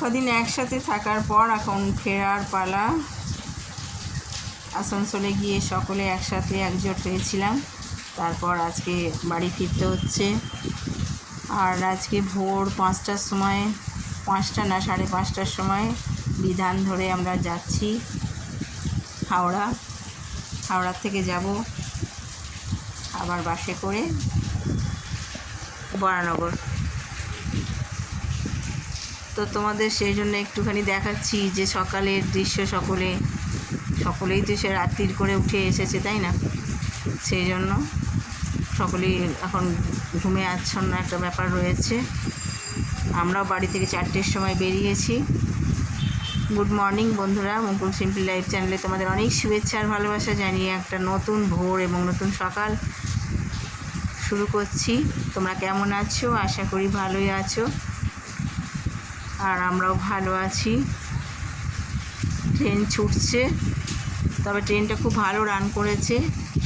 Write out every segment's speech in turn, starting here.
কদিন একসাথে থাকার পর এখন ফেরার পালা। আসানসোলে গিয়ে সকলে একসাথে একজোট হয়েছিলাম। তারপর আজকে বাড়ি ফিরতে হচ্ছে। আর আজকে ভোর পাঁচটার সময়, পাঁচটা না, সাড়ে পাঁচটার সময় বিধান ধরে আমরা যাচ্ছি হাওড়া। হাওড়ার থেকে যাব আবার বাসে করে বরানগর। তো তোমাদের সেই জন্য একটুখানি দেখাচ্ছি যে সকালের দৃশ্য সকলে, সকলেই তো সে রাত্রির করে উঠে এসেছে, তাই না? সেই জন্য সকলেই এখন ঘুমে আচ্ছন্ন একটা ব্যাপার রয়েছে। আমরাও বাড়ি থেকে চারটের সময় বেরিয়েছি। গুড মর্নিং বন্ধুরা, মুকুল সিম্পল লাইফ চ্যানেলে তোমাদের অনেক শুভেচ্ছা আর ভালোবাসা জানিয়ে একটা নতুন ভোর এবং নতুন সকাল শুরু করছি। তোমরা কেমন আছো? আশা করি ভালোই আছো। আর আমরাও ভালো আছি। ট্রেন ছুটছে। তবে ট্রেনটা খুব ভালো রান করেছে।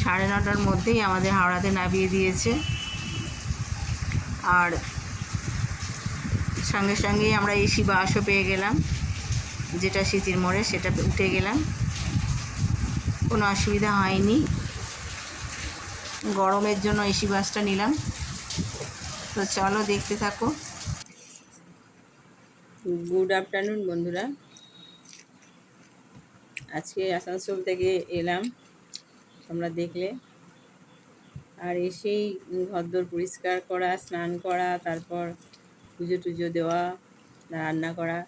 সাড়ে নটার মধ্যেই আমাদের হাওড়াতে নামিয়ে দিয়েছে। আর সঙ্গে সঙ্গেই আমরা এসি বাসও পেয়ে গেলাম। যেটা স্মৃতির মোড়ে সেটা উঠে গেলাম। কোনো অসুবিধা হয়নি। গরমের জন্য এসি বাসটা নিলাম। তো চলো দেখতে থাকো। গুড আফটারনুন, বন্ধুরা। আজকে আসানসোল থেকে এলাম, তোমরা দেখলে। আর এসেই ঘরদোর পরিষ্কার করা, স্নান করা, তারপর পুজো টুজো দেওয়া, রান্না করা।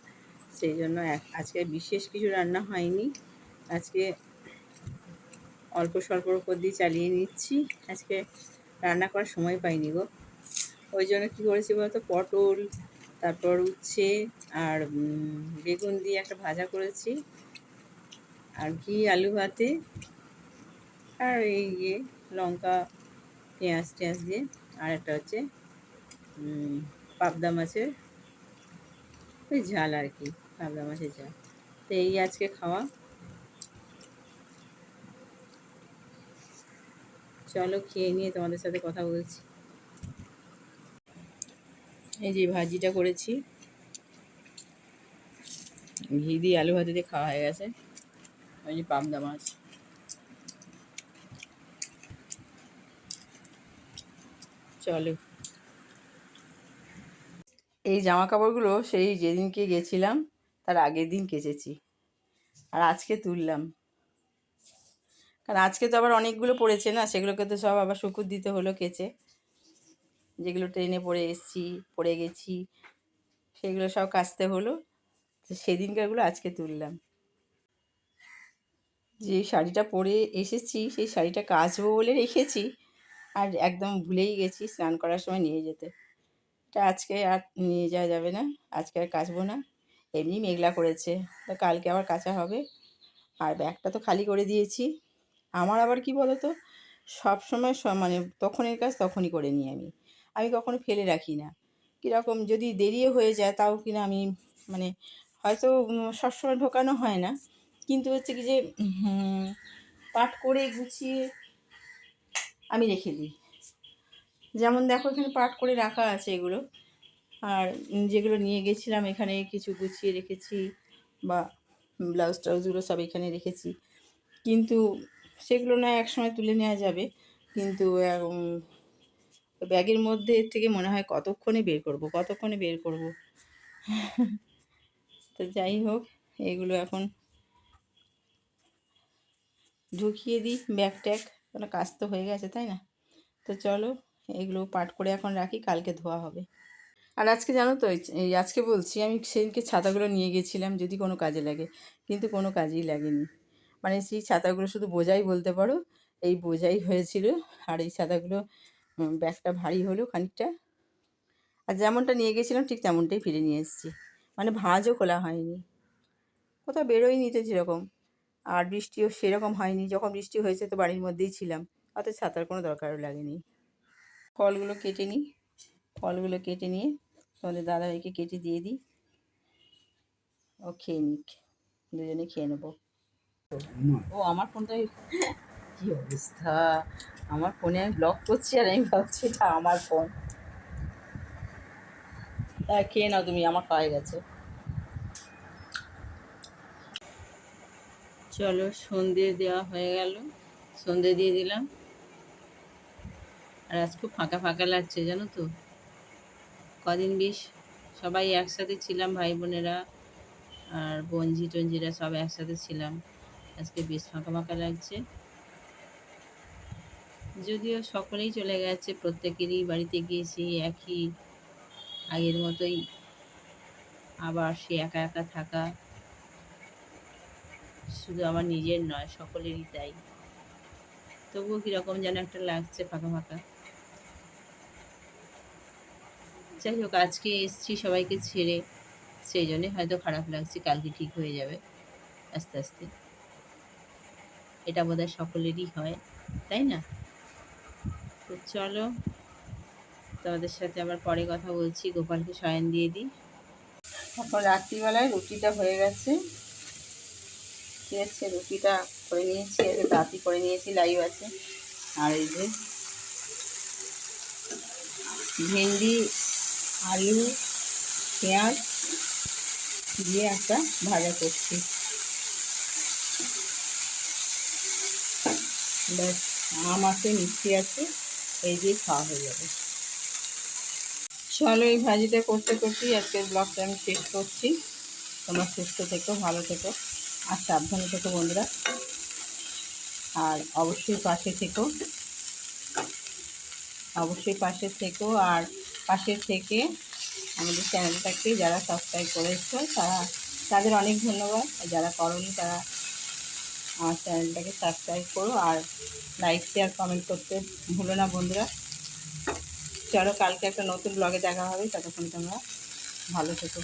সেই জন্য আজকে বিশেষ কিছু রান্না হয়নি। আজকে অল্প স্বল্পর উপর দিয়ে চালিয়ে নিচ্ছি। আজকে রান্না করার সময় পাইনি গো। ওই জন্য কী করেছি বলতো? পটল, তারপর উচ্ছে আর বেগুন দিয়ে একটা ভাজা করেছি। আর ঘি, আলু ভাতে, আর এই ইয়ে লঙ্কা, পেঁয়াজ টেঁয়াজ দিয়ে। আর একটা হচ্ছে পাবদা মাছের, ওই ঝাল আর কি, পাবদা মাছের ঝাল। তো এই আজকে খাওয়া। চলো খেয়ে নিয়ে তোমাদের সাথে কথা বলছি। এই যে ভাজিটা করেছি। ঘি দিয়ে আলু ভাজি দিয়ে খাওয়া হয়ে গেছে। ওই যে পাবদা মাছ। চলো। এই জামা কাপড়গুলো সেই যেদিনকে গেছিলাম, তার আগের দিন কেচেছি। আর আজকে তুললাম। কারণ আজকে তো আবার অনেকগুলো পড়েছে না, সেগুলোকে তো সব আবার শুকুর দিতে হলো কেচে। যেগুলো ট্রেনে পড়ে এসেছি, পড়ে গেছি, সেগুলো সব কাচতে হলো। তো সেদিনকারগুলো আজকে তুললাম। যে শাড়িটা পরে এসেছি, সেই শাড়িটা কাচবো বলে রেখেছি আর একদম ভুলেই গেছি স্নান করার সময় নিয়ে যেতে। এটা আজকে আর নিয়ে যাওয়া যাবে না, আজকে আর কাচবো না। এমনি মেঘলা করেছে, তো কালকে আবার কাচা হবে। আর ব্যাগটা তো খালি করে দিয়েছি। আমার আবার কি বলো তো সব সময় স- মানে তখনের কাজ তখনই করে নিই আমি। আমি কখনো ফেলে রাখি না। কীরকম যদি দেরিও হয়ে যায় তাও কিনা আমি মানে হয়তো সবসময় ঢোকানো হয় না। কিন্তু হচ্ছে কি যে পাট করে গুছিয়ে আমি রেখে দিই। যেমন দেখো, এখানে পাট করে রাখা আছে এগুলো। আর যেগুলো নিয়ে গেছিলাম, এখানে কিছু গুছিয়ে রেখেছি বা ব্লাউজ ট্রাউজগুলো সব এখানে রেখেছি। কিন্তু সেগুলো না একসময় তুলে নেওয়া যাবে। কিন্তু ব্যাগের মধ্যে থেকে মনে হয় কতক্ষণে বের করব, কতক্ষণে বের করব? তো যাই হোক, এগুলো এখন ঢুকিয়ে দিই ব্যাগ ট্যাগ। কারণ কাজ তো হয়ে গেছে, তাই না? তো চলো, এগুলো পাট করে এখন রাখি, কালকে ধোয়া হবে। আর আজকে জানো তো, এই আজকে বলছি, আমি সেদিনকে ছাতাগুলো নিয়ে গেছিলাম, যদি কোনো কাজে লাগে। কিন্তু কোনো কাজেই লাগেনি। মানে সেই ছাতাগুলো শুধু বোঝাই বলতে পারো, এই বোঝাই হয়েছিল, আর এই ছাতাগুলো ব্যাগটা ভারী হলো খানিকটা। আর যেমনটা নিয়ে গেছিলাম, ঠিক তেমনটাই ফিরে নিয়ে এসেছি। মানে ভাঁজও খোলা হয়নি। কোথাও বেরোয়নি তো যেরকম। আর বৃষ্টিও সেরকম হয়নি। যখন বৃষ্টি হয়েছে তো বাড়ির মধ্যেই ছিলাম। অত ছাতার কোনো দরকারও লাগেনি। ফলগুলো কেটে নিই। ফলগুলো কেটে নিয়ে তোমাদের দাদাভাইকে কেটে দিয়ে দিই। ও খেয়ে নিক। দুজনে খেয়ে নেব। ও, আমার ফোনটাই কি অবস্থা? আমার ফোনে আমি ব্লক করছি আর আমি ভাবছি এটা আমার ফোন হ্যাঁ, খেয়ে নাও তুমি, আমার খাওয়া গেছে। চলো, সন্ধে দেওয়া হয়ে গেল। সন্ধে দিয়ে দিলাম। আর আজ খুব ফাঁকা ফাঁকা লাগছে, জানো তো? কদিন বেশ সবাই একসাথে ছিলাম, ভাই বোনেরা আর বঞ্জি টঞ্জিরা সব একসাথে ছিলাম। আজকে বেশ ফাঁকা ফাঁকা লাগছে। যদিও সকলেই চলে গেছে, প্রত্যেকেরই বাড়িতে গিয়েছি, একই আগের মতোই আবার সে একা একা থাকা শুধু আমার নিজের নয়, সকলেরই তাই। তবুও কীরকম যেন একটা লাগছে ফাঁকা ফাঁকা। যাই হোক, আজকে এসছি সবাইকে ছেড়ে। সেই জন্যে হয়তো খারাপ লাগছে, কালকে ঠিক হয়ে যাবে আস্তে আস্তে। এটা বোধহয় সকলেরই হয়, তাই না? তো চলো। তোমাদের সাথে আবার পরে কথা বলছি। গোপালকে শয়ন দিয়ে দিই। এখন রাত্রিবেলায় রুটিটা হয়ে গেছে। ঠিক আছে রুটিটা করে নিয়েছি তাঁতি করে নিয়েছি লাইভ আছে। আর এই যে ভেন্ডি, আলু, পেঁয়াজ দিয়ে একটা ভাজা করছি। আম আছে, মিষ্টি আছে, এই দিয়ে খাওয়া হয়ে যাবে। চলো এই ভাজিটা করতে করতেই আজকের ব্লগটা আমি শেষ করছি। তোমরা সুস্থ থেকো, ভালো থেকো আর সাবধানে থেকো বন্ধুরা। আর অবশ্যই পাশে থেকো। অবশ্যই পাশে থেকো আর পাশে থেকে আমাদের চ্যানেলটাকে যারা সাবস্ক্রাইব করেছ, তারা তাদের অনেক ধন্যবাদ। যারা করনি, তারা আমার চ্যানেলটাকে সাবস্ক্রাইব করো আর লাইক শেয়ার কমেন্ট করতে ভুলো না বন্ধুরা। চলো কালকে একটা নতুন ব্লগে দেখা হবে ততক্ষণ তোমরা ভালো থেকো।